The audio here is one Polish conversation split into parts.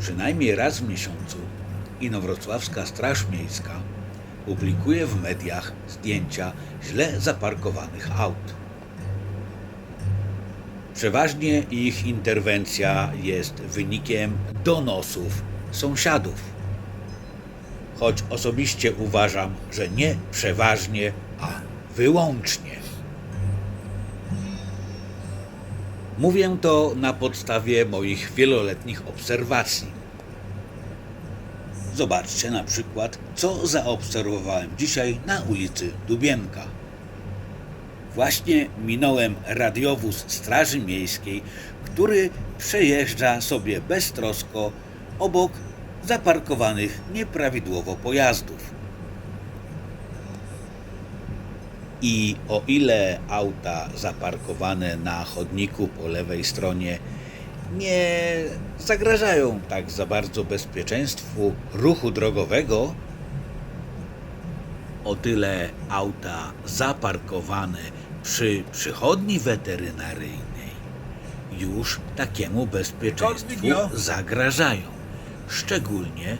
przynajmniej raz w miesiącu Inowrocławska Straż Miejska publikuje w mediach zdjęcia źle zaparkowanych aut. Przeważnie ich interwencja jest wynikiem donosów sąsiadów. Choć osobiście uważam, że nie przeważnie, a wyłącznie. Mówię to na podstawie moich wieloletnich obserwacji. Zobaczcie na przykład, co zaobserwowałem dzisiaj na ulicy Dubienka. Właśnie minąłem radiowóz Straży Miejskiej, który przejeżdża sobie beztrosko obok zaparkowanych nieprawidłowo pojazdów. I o ile auta zaparkowane na chodniku po lewej stronie nie zagrażają tak za bardzo bezpieczeństwu ruchu drogowego, o tyle auta zaparkowane przy przychodni weterynaryjnej już takiemu bezpieczeństwu zagrażają, szczególnie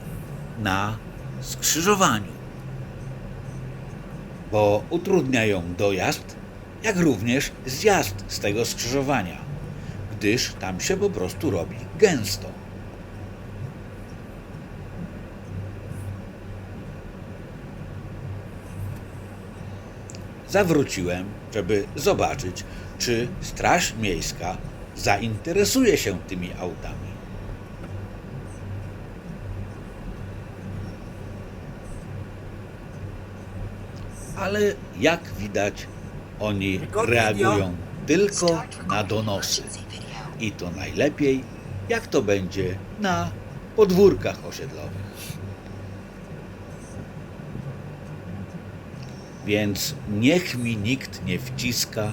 na skrzyżowaniu, bo utrudniają dojazd, jak również zjazd z tego skrzyżowania, gdyż tam się po prostu robi gęsto. zawróciłem, żeby zobaczyć, czy Straż Miejska zainteresuje się tymi autami. Ale jak widać, oni reagują tylko na donosy. I to najlepiej, jak to będzie na podwórkach osiedlowych. Więc niech mi nikt nie wciska,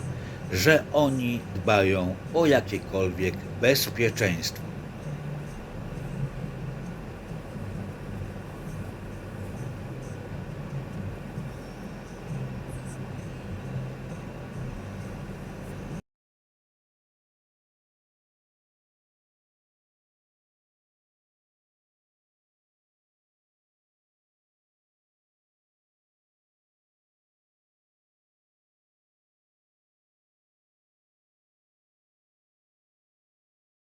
że oni dbają o jakiekolwiek bezpieczeństwo.